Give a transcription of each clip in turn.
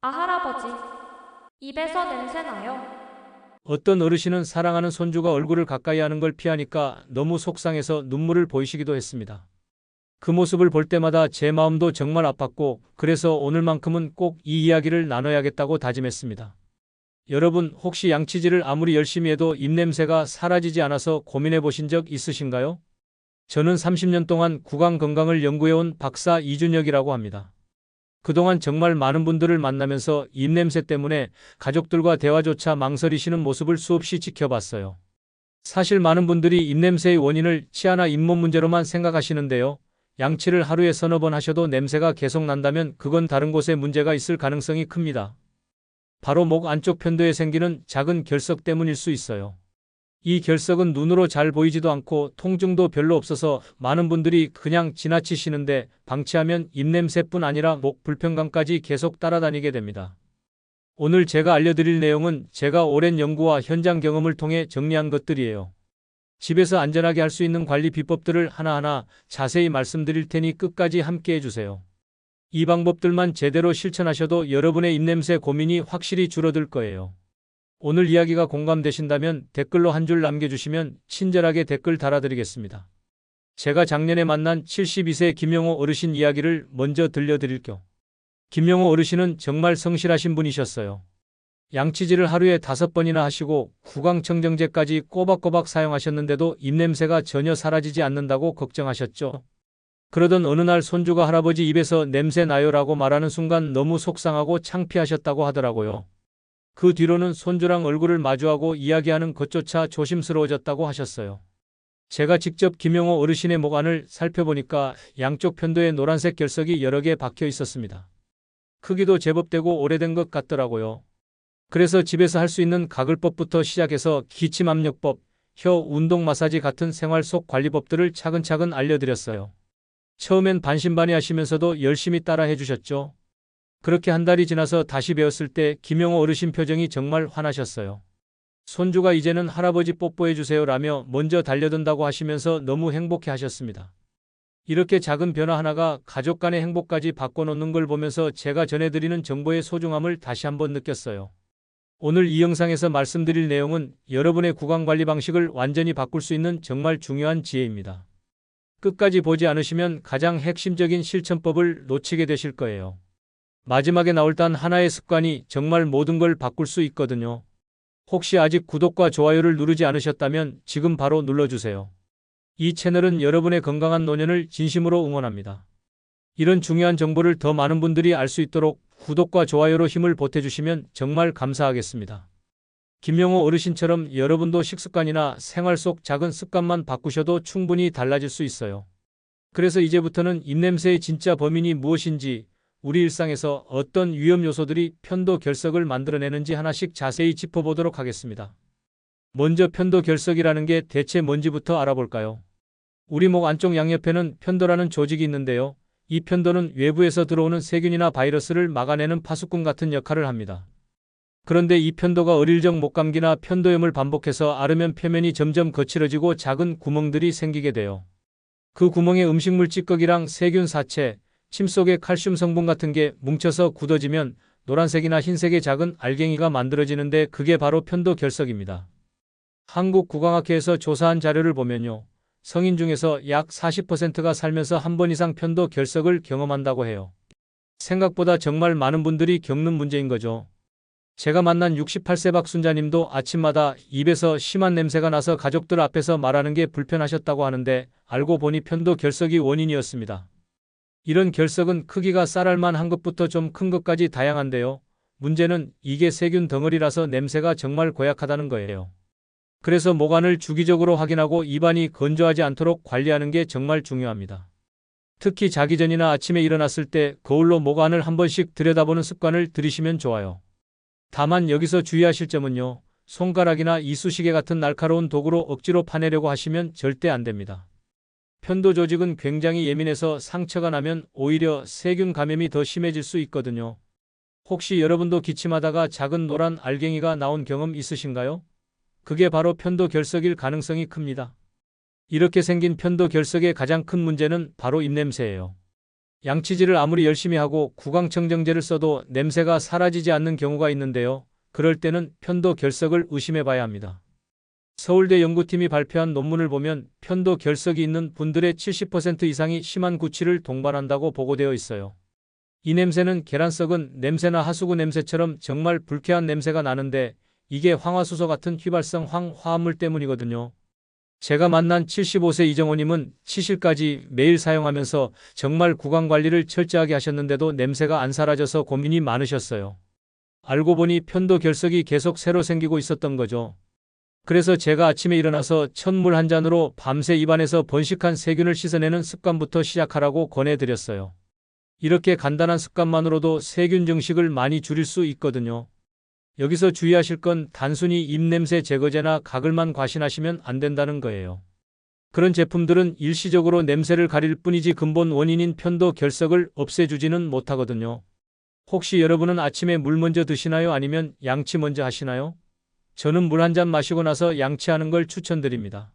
아, 할아버지. 입에서 냄새 나요. 어떤 어르신은 사랑하는 손주가 얼굴을 가까이 하는 걸 피하니까 너무 속상해서 눈물을 보이시기도 했습니다. 그 모습을 볼 때마다 제 마음도 정말 아팠고 그래서 오늘만큼은 꼭 이 이야기를 나눠야겠다고 다짐했습니다. 여러분 혹시 양치질을 아무리 열심히 해도 입냄새가 사라지지 않아서 고민해 보신 적 있으신가요? 저는 30년 동안 구강 건강을 연구해온 박사 이준혁이라고 합니다. 그동안 정말 많은 분들을 만나면서 입냄새 때문에 가족들과 대화조차 망설이시는 모습을 수없이 지켜봤어요. 사실 많은 분들이 입냄새의 원인을 치아나 잇몸 문제로만 생각하시는데요. 양치를 하루에 서너 번 하셔도 냄새가 계속 난다면 그건 다른 곳에 문제가 있을 가능성이 큽니다. 바로 목 안쪽 편도에 생기는 작은 결석 때문일 수 있어요. 이 결석은 눈으로 잘 보이지도 않고 통증도 별로 없어서 많은 분들이 그냥 지나치시는데 방치하면 입냄새뿐 아니라 목 불편감까지 계속 따라다니게 됩니다. 오늘 제가 알려드릴 내용은 제가 오랜 연구와 현장 경험을 통해 정리한 것들이에요. 집에서 안전하게 할 수 있는 관리 비법들을 하나하나 자세히 말씀드릴 테니 끝까지 함께 해주세요. 이 방법들만 제대로 실천하셔도 여러분의 입냄새 고민이 확실히 줄어들 거예요. 오늘 이야기가 공감되신다면 댓글로 한 줄 남겨주시면 친절하게 댓글 달아드리겠습니다. 제가 작년에 만난 72세 김영호 어르신 이야기를 먼저 들려드릴게요. 김영호 어르신은 정말 성실하신 분이셨어요. 양치질을 하루에 다섯 번이나 하시고 구강청정제까지 꼬박꼬박 사용하셨는데도 입냄새가 전혀 사라지지 않는다고 걱정하셨죠. 그러던 어느 날 손주가 할아버지 입에서 냄새 나요라고 말하는 순간 너무 속상하고 창피하셨다고 하더라고요. 그 뒤로는 손주랑 얼굴을 마주하고 이야기하는 것조차 조심스러워졌다고 하셨어요. 제가 직접 김영호 어르신의 목 안을 살펴보니까 양쪽 편도에 노란색 결석이 여러 개 박혀 있었습니다. 크기도 제법 되고 오래된 것 같더라고요. 그래서 집에서 할 수 있는 가글법부터 시작해서 기침 압력법, 혀 운동 마사지 같은 생활 속 관리법들을 차근차근 알려드렸어요. 처음엔 반신반의하시면서도 열심히 따라 해주셨죠. 그렇게 한 달이 지나서 다시 배웠을 때 김영호 어르신 표정이 정말 환하셨어요. 손주가 이제는 할아버지 뽀뽀해 주세요 라며 먼저 달려든다고 하시면서 너무 행복해 하셨습니다. 이렇게 작은 변화 하나가 가족 간의 행복까지 바꿔놓는 걸 보면서 제가 전해드리는 정보의 소중함을 다시 한번 느꼈어요. 오늘 이 영상에서 말씀드릴 내용은 여러분의 구강 관리 방식을 완전히 바꿀 수 있는 정말 중요한 지혜입니다. 끝까지 보지 않으시면 가장 핵심적인 실천법을 놓치게 되실 거예요. 마지막에 나올 단 하나의 습관이 정말 모든 걸 바꿀 수 있거든요. 혹시 아직 구독과 좋아요를 누르지 않으셨다면 지금 바로 눌러주세요. 이 채널은 여러분의 건강한 노년을 진심으로 응원합니다. 이런 중요한 정보를 더 많은 분들이 알 수 있도록 구독과 좋아요로 힘을 보태주시면 정말 감사하겠습니다. 김영호 어르신처럼 여러분도 식습관이나 생활 속 작은 습관만 바꾸셔도 충분히 달라질 수 있어요. 그래서 이제부터는 입냄새의 진짜 범인이 무엇인지, 우리 일상에서 어떤 위험 요소들이 편도 결석을 만들어내는지 하나씩 자세히 짚어보도록 하겠습니다. 먼저 편도 결석이라는 게 대체 뭔지부터 알아볼까요? 우리 목 안쪽 양옆에는 편도라는 조직이 있는데요. 이 편도는 외부에서 들어오는 세균이나 바이러스를 막아내는 파수꾼 같은 역할을 합니다. 그런데 이 편도가 어릴 적 목감기나 편도염을 반복해서 앓으면 표면이 점점 거칠어지고 작은 구멍들이 생기게 돼요. 그 구멍에 음식물 찌꺼기랑 세균 사체, 침 속의 칼슘 성분 같은 게 뭉쳐서 굳어지면 노란색이나 흰색의 작은 알갱이가 만들어지는데 그게 바로 편도 결석입니다. 한국 구강학회에서 조사한 자료를 보면요. 성인 중에서 약 40%가 살면서 한 번 이상 편도 결석을 경험한다고 해요. 생각보다 정말 많은 분들이 겪는 문제인 거죠. 제가 만난 68세 박순자님도 아침마다 입에서 심한 냄새가 나서 가족들 앞에서 말하는 게 불편하셨다고 하는데 알고 보니 편도 결석이 원인이었습니다. 이런 결석은 크기가 쌀알만 한 것부터 좀 큰 것까지 다양한데요. 문제는 이게 세균 덩어리라서 냄새가 정말 고약하다는 거예요. 그래서 모관을 주기적으로 확인하고 입안이 건조하지 않도록 관리하는 게 정말 중요합니다. 특히 자기 전이나 아침에 일어났을 때 거울로 모관을 한 번씩 들여다보는 습관을 들이시면 좋아요. 다만 여기서 주의하실 점은요. 손가락이나 이쑤시개 같은 날카로운 도구로 억지로 파내려고 하시면 절대 안 됩니다. 편도 조직은 굉장히 예민해서 상처가 나면 오히려 세균 감염이 더 심해질 수 있거든요. 혹시 여러분도 기침하다가 작은 노란 알갱이가 나온 경험 있으신가요? 그게 바로 편도 결석일 가능성이 큽니다. 이렇게 생긴 편도 결석의 가장 큰 문제는 바로 입냄새예요. 양치질을 아무리 열심히 하고 구강청정제를 써도 냄새가 사라지지 않는 경우가 있는데요. 그럴 때는 편도 결석을 의심해 봐야 합니다. 서울대 연구팀이 발표한 논문을 보면 편도 결석이 있는 분들의 70% 이상이 심한 구취를 동반한다고 보고되어 있어요. 이 냄새는 계란 썩은 냄새나 하수구 냄새처럼 정말 불쾌한 냄새가 나는데 이게 황화수소 같은 휘발성 황화합물 때문이거든요. 제가 만난 75세 이정호님은 치실까지 매일 사용하면서 정말 구강 관리를 철저하게 하셨는데도 냄새가 안 사라져서 고민이 많으셨어요. 알고 보니 편도 결석이 계속 새로 생기고 있었던 거죠. 그래서 제가 아침에 일어나서 첫물 한 잔으로 밤새 입안에서 번식한 세균을 씻어내는 습관부터 시작하라고 권해드렸어요. 이렇게 간단한 습관만으로도 세균 증식을 많이 줄일 수 있거든요. 여기서 주의하실 건 단순히 입냄새 제거제나 가글만 과신하시면 안 된다는 거예요. 그런 제품들은 일시적으로 냄새를 가릴 뿐이지 근본 원인인 편도 결석을 없애주지는 못하거든요. 혹시 여러분은 아침에 물 먼저 드시나요? 아니면 양치 먼저 하시나요? 저는 물 한 잔 마시고 나서 양치하는 걸 추천드립니다.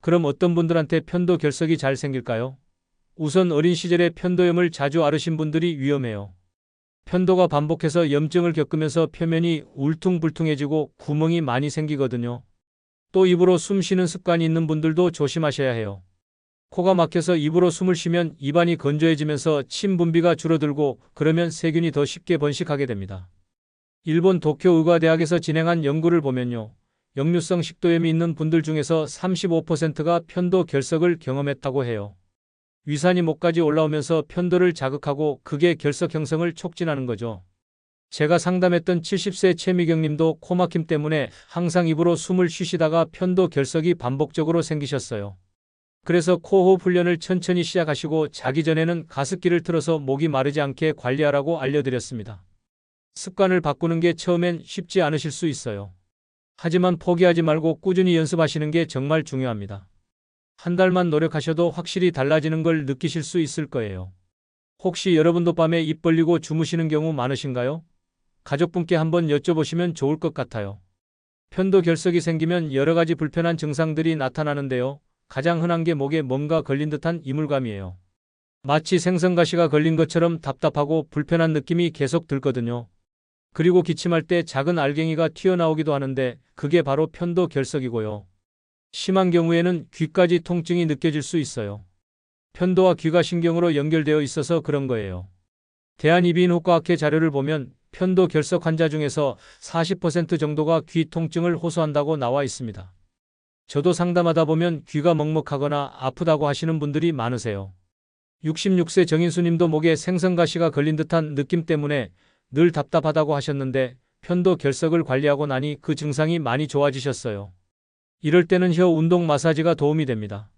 그럼 어떤 분들한테 편도 결석이 잘 생길까요? 우선 어린 시절에 편도염을 자주 앓으신 분들이 위험해요. 편도가 반복해서 염증을 겪으면서 표면이 울퉁불퉁해지고 구멍이 많이 생기거든요. 또 입으로 숨 쉬는 습관이 있는 분들도 조심하셔야 해요. 코가 막혀서 입으로 숨을 쉬면 입안이 건조해지면서 침 분비가 줄어들고 그러면 세균이 더 쉽게 번식하게 됩니다. 일본 도쿄 의과대학에서 진행한 연구를 보면요. 역류성 식도염이 있는 분들 중에서 35%가 편도 결석을 경험했다고 해요. 위산이 목까지 올라오면서 편도를 자극하고 그게 결석 형성을 촉진하는 거죠. 제가 상담했던 70세 최미경 님도 코막힘 때문에 항상 입으로 숨을 쉬시다가 편도 결석이 반복적으로 생기셨어요. 그래서 코호흡 훈련을 천천히 시작하시고 자기 전에는 가습기를 틀어서 목이 마르지 않게 관리하라고 알려드렸습니다. 습관을 바꾸는 게 처음엔 쉽지 않으실 수 있어요. 하지만 포기하지 말고 꾸준히 연습하시는 게 정말 중요합니다. 한 달만 노력하셔도 확실히 달라지는 걸 느끼실 수 있을 거예요. 혹시 여러분도 밤에 입 벌리고 주무시는 경우 많으신가요? 가족분께 한번 여쭤보시면 좋을 것 같아요. 편도 결석이 생기면 여러 가지 불편한 증상들이 나타나는데요. 가장 흔한 게 목에 뭔가 걸린 듯한 이물감이에요. 마치 생선가시가 걸린 것처럼 답답하고 불편한 느낌이 계속 들거든요. 그리고 기침할 때 작은 알갱이가 튀어나오기도 하는데 그게 바로 편도 결석이고요. 심한 경우에는 귀까지 통증이 느껴질 수 있어요. 편도와 귀가 신경으로 연결되어 있어서 그런 거예요. 대한이비인후과학회 자료를 보면 편도 결석 환자 중에서 40% 정도가 귀 통증을 호소한다고 나와 있습니다. 저도 상담하다 보면 귀가 먹먹하거나 아프다고 하시는 분들이 많으세요. 66세 정인수님도 목에 생선가시가 걸린 듯한 느낌 때문에 늘 답답하다고 하셨는데 편도 결석을 관리하고 나니 그 증상이 많이 좋아지셨어요. 이럴 때는 혀 운동 마사지가 도움이 됩니다.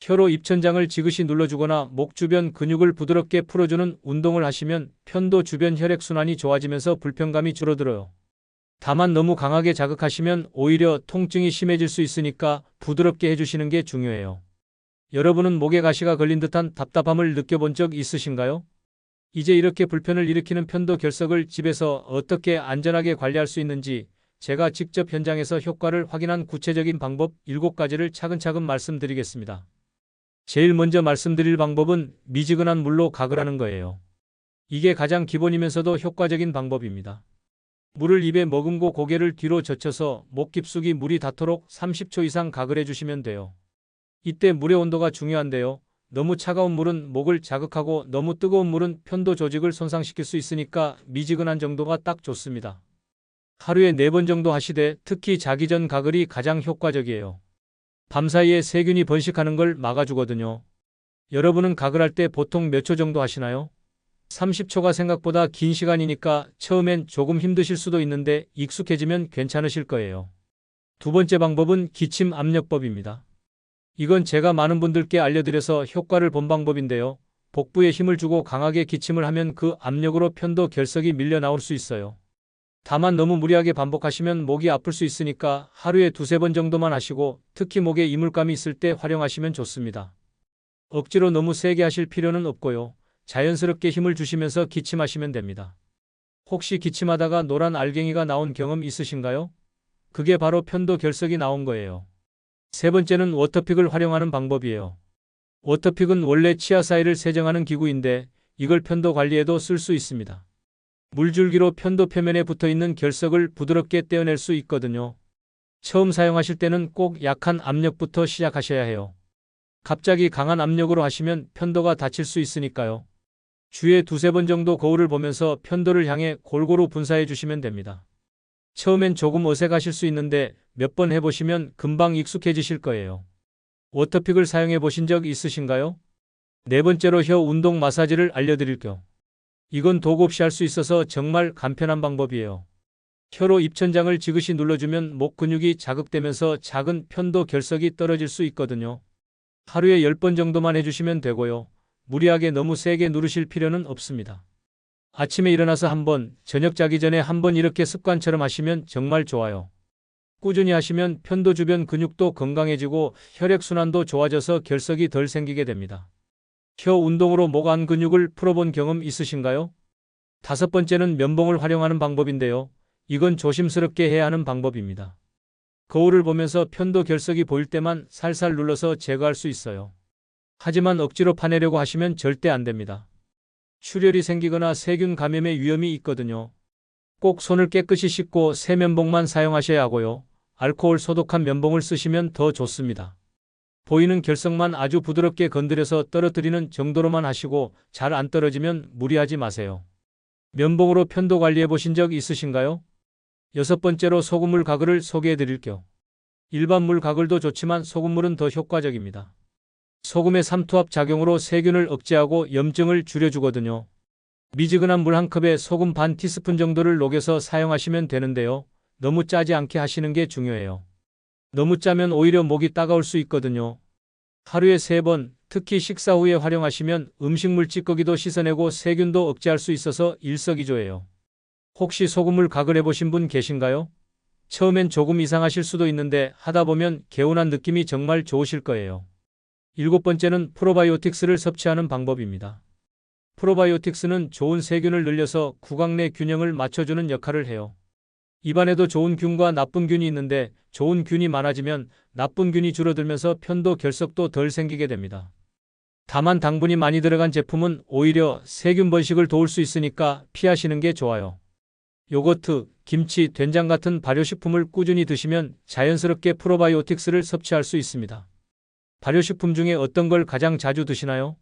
혀로 입천장을 지그시 눌러주거나 목 주변 근육을 부드럽게 풀어주는 운동을 하시면 편도 주변 혈액순환이 좋아지면서 불편감이 줄어들어요. 다만 너무 강하게 자극하시면 오히려 통증이 심해질 수 있으니까 부드럽게 해주시는 게 중요해요. 여러분은 목에 가시가 걸린 듯한 답답함을 느껴본 적 있으신가요? 이제 이렇게 불편을 일으키는 편도 결석을 집에서 어떻게 안전하게 관리할 수 있는지 제가 직접 현장에서 효과를 확인한 구체적인 방법 7가지를 차근차근 말씀드리겠습니다. 제일 먼저 말씀드릴 방법은 미지근한 물로 가글 하는 거예요. 이게 가장 기본이면서도 효과적인 방법입니다. 물을 입에 머금고 고개를 뒤로 젖혀서 목 깊숙이 물이 닿도록 30초 이상 가글해 주시면 돼요. 이때 물의 온도가 중요한데요. 너무 차가운 물은 목을 자극하고 너무 뜨거운 물은 편도 조직을 손상시킬 수 있으니까 미지근한 정도가 딱 좋습니다. 하루에 4번 정도 하시되 특히 자기 전 가글이 가장 효과적이에요. 밤사이에 세균이 번식하는 걸 막아주거든요. 여러분은 가글할 때 보통 몇 초 정도 하시나요? 30초가 생각보다 긴 시간이니까 처음엔 조금 힘드실 수도 있는데 익숙해지면 괜찮으실 거예요. 두 번째 방법은 기침 압력법입니다. 이건 제가 많은 분들께 알려드려서 효과를 본 방법인데요. 복부에 힘을 주고 강하게 기침을 하면 그 압력으로 편도 결석이 밀려 나올 수 있어요. 다만 너무 무리하게 반복하시면 목이 아플 수 있으니까 하루에 두세 번 정도만 하시고 특히 목에 이물감이 있을 때 활용하시면 좋습니다. 억지로 너무 세게 하실 필요는 없고요. 자연스럽게 힘을 주시면서 기침하시면 됩니다. 혹시 기침하다가 노란 알갱이가 나온 경험 있으신가요? 그게 바로 편도 결석이 나온 거예요. 세 번째는 워터픽을 활용하는 방법이에요. 워터픽은 원래 치아 사이를 세정하는 기구인데 이걸 편도 관리에도 쓸 수 있습니다. 물줄기로 편도 표면에 붙어 있는 결석을 부드럽게 떼어낼 수 있거든요. 처음 사용하실 때는 꼭 약한 압력부터 시작하셔야 해요. 갑자기 강한 압력으로 하시면 편도가 다칠 수 있으니까요. 주에 두세 번 정도 거울을 보면서 편도를 향해 골고루 분사해 주시면 됩니다. 처음엔 조금 어색하실 수 있는데 몇 번 해보시면 금방 익숙해지실 거예요. 워터픽을 사용해 보신 적 있으신가요? 네 번째로 혀 운동 마사지를 알려드릴게요. 이건 도구 없이 할 수 있어서 정말 간편한 방법이에요. 혀로 입천장을 지그시 눌러주면 목 근육이 자극되면서 작은 편도 결석이 떨어질 수 있거든요. 하루에 10번 정도만 해주시면 되고요. 무리하게 너무 세게 누르실 필요는 없습니다. 아침에 일어나서 한 번, 저녁 자기 전에 한 번 이렇게 습관처럼 하시면 정말 좋아요. 꾸준히 하시면 편도 주변 근육도 건강해지고 혈액순환도 좋아져서 결석이 덜 생기게 됩니다. 혀 운동으로 목 안 근육을 풀어본 경험 있으신가요? 다섯 번째는 면봉을 활용하는 방법인데요. 이건 조심스럽게 해야 하는 방법입니다. 거울을 보면서 편도 결석이 보일 때만 살살 눌러서 제거할 수 있어요. 하지만 억지로 파내려고 하시면 절대 안 됩니다. 출혈이 생기거나 세균 감염의 위험이 있거든요. 꼭 손을 깨끗이 씻고 새 면봉만 사용하셔야 하고요. 알코올 소독한 면봉을 쓰시면 더 좋습니다. 보이는 결석만 아주 부드럽게 건드려서 떨어뜨리는 정도로만 하시고 잘 안 떨어지면 무리하지 마세요. 면봉으로 편도 관리해 보신 적 있으신가요? 여섯 번째로 소금물 가글을 소개해 드릴게요. 일반 물 가글도 좋지만 소금물은 더 효과적입니다. 소금의 삼투압 작용으로 세균을 억제하고 염증을 줄여주거든요. 미지근한 물 한 컵에 소금 반 티스푼 정도를 녹여서 사용하시면 되는데요. 너무 짜지 않게 하시는 게 중요해요. 너무 짜면 오히려 목이 따가울 수 있거든요. 하루에 세 번, 특히 식사 후에 활용하시면 음식물 찌꺼기도 씻어내고 세균도 억제할 수 있어서 일석이조예요. 혹시 소금물 가글 해보신 분 계신가요? 처음엔 조금 이상하실 수도 있는데 하다 보면 개운한 느낌이 정말 좋으실 거예요. 일곱 번째는 프로바이오틱스를 섭취하는 방법입니다. 프로바이오틱스는 좋은 세균을 늘려서 구강 내 균형을 맞춰주는 역할을 해요. 입안에도 좋은 균과 나쁜 균이 있는데 좋은 균이 많아지면 나쁜 균이 줄어들면서 편도 결석도 덜 생기게 됩니다. 다만 당분이 많이 들어간 제품은 오히려 세균 번식을 도울 수 있으니까 피하시는 게 좋아요. 요거트, 김치, 된장 같은 발효식품을 꾸준히 드시면 자연스럽게 프로바이오틱스를 섭취할 수 있습니다. 발효식품 중에 어떤 걸 가장 자주 드시나요?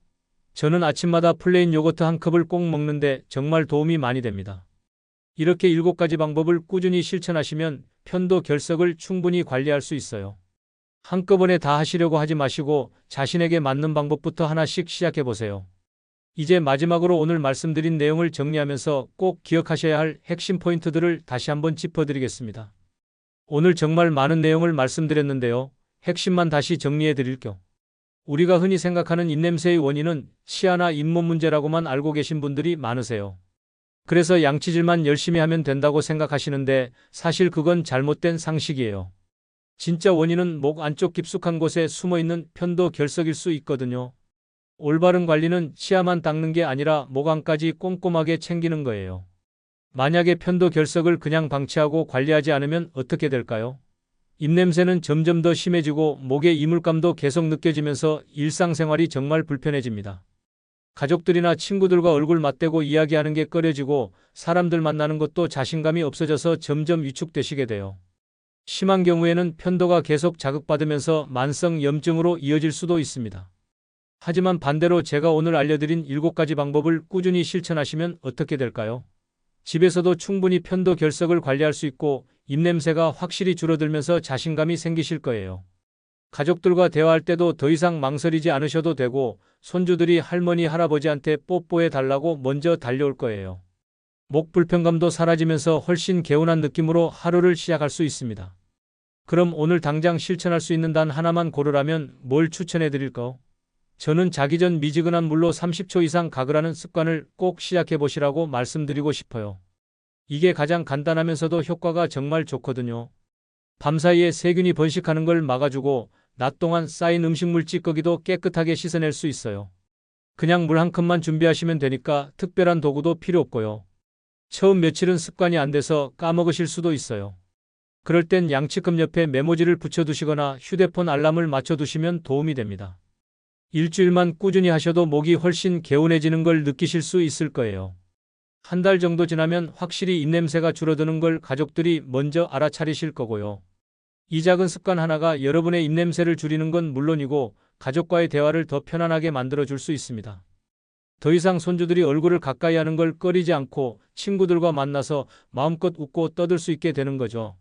저는 아침마다 플레인 요거트 한 컵을 꼭 먹는데 정말 도움이 많이 됩니다. 이렇게 일곱 가지 방법을 꾸준히 실천하시면 편도 결석을 충분히 관리할 수 있어요. 한꺼번에 다 하시려고 하지 마시고 자신에게 맞는 방법부터 하나씩 시작해 보세요. 이제 마지막으로 오늘 말씀드린 내용을 정리하면서 꼭 기억하셔야 할 핵심 포인트들을 다시 한번 짚어드리겠습니다. 오늘 정말 많은 내용을 말씀드렸는데요. 핵심만 다시 정리해 드릴게요. 우리가 흔히 생각하는 입냄새의 원인은 치아나 잇몸 문제라고만 알고 계신 분들이 많으세요. 그래서 양치질만 열심히 하면 된다고 생각하시는데 사실 그건 잘못된 상식이에요. 진짜 원인은 목 안쪽 깊숙한 곳에 숨어 있는 편도 결석일 수 있거든요. 올바른 관리는 치아만 닦는 게 아니라 모강까지 꼼꼼하게 챙기는 거예요. 만약에 편도 결석을 그냥 방치하고 관리하지 않으면 어떻게 될까요? 입냄새는 점점 더 심해지고 목의 이물감도 계속 느껴지면서 일상생활이 정말 불편해집니다. 가족들이나 친구들과 얼굴 맞대고 이야기하는 게 꺼려지고 사람들 만나는 것도 자신감이 없어져서 점점 위축되시게 돼요. 심한 경우에는 편도가 계속 자극받으면서 만성 염증으로 이어질 수도 있습니다. 하지만 반대로 제가 오늘 알려드린 7가지 방법을 꾸준히 실천하시면 어떻게 될까요? 집에서도 충분히 편도 결석을 관리할 수 있고 입냄새가 확실히 줄어들면서 자신감이 생기실 거예요. 가족들과 대화할 때도 더 이상 망설이지 않으셔도 되고 손주들이 할머니 할아버지한테 뽀뽀해 달라고 먼저 달려올 거예요. 목 불편감도 사라지면서 훨씬 개운한 느낌으로 하루를 시작할 수 있습니다. 그럼 오늘 당장 실천할 수 있는 단 하나만 고르라면 뭘 추천해 드릴까요? 저는 자기 전 미지근한 물로 30초 이상 가글하는 습관을 꼭 시작해 보시라고 말씀드리고 싶어요. 이게 가장 간단하면서도 효과가 정말 좋거든요. 밤사이에 세균이 번식하는 걸 막아주고 낮 동안 쌓인 음식물 찌꺼기도 깨끗하게 씻어낼 수 있어요. 그냥 물 한 컵만 준비하시면 되니까 특별한 도구도 필요 없고요. 처음 며칠은 습관이 안 돼서 까먹으실 수도 있어요. 그럴 땐 양치컵 옆에 메모지를 붙여두시거나 휴대폰 알람을 맞춰두시면 도움이 됩니다. 일주일만 꾸준히 하셔도 목이 훨씬 개운해지는 걸 느끼실 수 있을 거예요. 한 달 정도 지나면 확실히 입냄새가 줄어드는 걸 가족들이 먼저 알아차리실 거고요. 이 작은 습관 하나가 여러분의 입냄새를 줄이는 건 물론이고 가족과의 대화를 더 편안하게 만들어 줄 수 있습니다. 더 이상 손주들이 얼굴을 가까이 하는 걸 꺼리지 않고 친구들과 만나서 마음껏 웃고 떠들 수 있게 되는 거죠.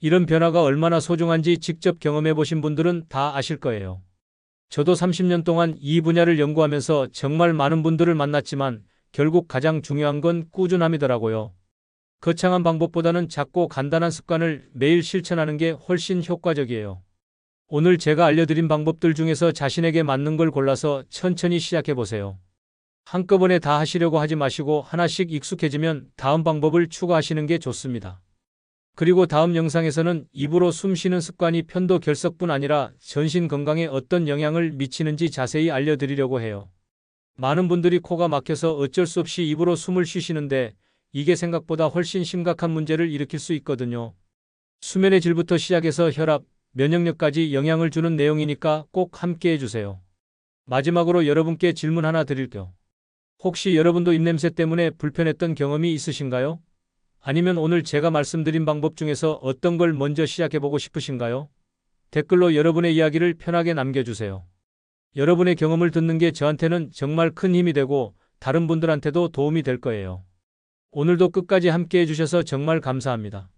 이런 변화가 얼마나 소중한지 직접 경험해 보신 분들은 다 아실 거예요. 저도 30년 동안 이 분야를 연구하면서 정말 많은 분들을 만났지만 결국 가장 중요한 건 꾸준함이더라고요. 거창한 방법보다는 작고 간단한 습관을 매일 실천하는 게 훨씬 효과적이에요. 오늘 제가 알려드린 방법들 중에서 자신에게 맞는 걸 골라서 천천히 시작해 보세요. 한꺼번에 다 하시려고 하지 마시고 하나씩 익숙해지면 다음 방법을 추가하시는 게 좋습니다. 그리고 다음 영상에서는 입으로 숨 쉬는 습관이 편도 결석뿐 아니라 전신 건강에 어떤 영향을 미치는지 자세히 알려드리려고 해요. 많은 분들이 코가 막혀서 어쩔 수 없이 입으로 숨을 쉬시는데 이게 생각보다 훨씬 심각한 문제를 일으킬 수 있거든요. 수면의 질부터 시작해서 혈압, 면역력까지 영향을 주는 내용이니까 꼭 함께 해주세요. 마지막으로 여러분께 질문 하나 드릴게요. 혹시 여러분도 입냄새 때문에 불편했던 경험이 있으신가요? 아니면 오늘 제가 말씀드린 방법 중에서 어떤 걸 먼저 시작해보고 싶으신가요? 댓글로 여러분의 이야기를 편하게 남겨주세요. 여러분의 경험을 듣는 게 저한테는 정말 큰 힘이 되고 다른 분들한테도 도움이 될 거예요. 오늘도 끝까지 함께 해주셔서 정말 감사합니다.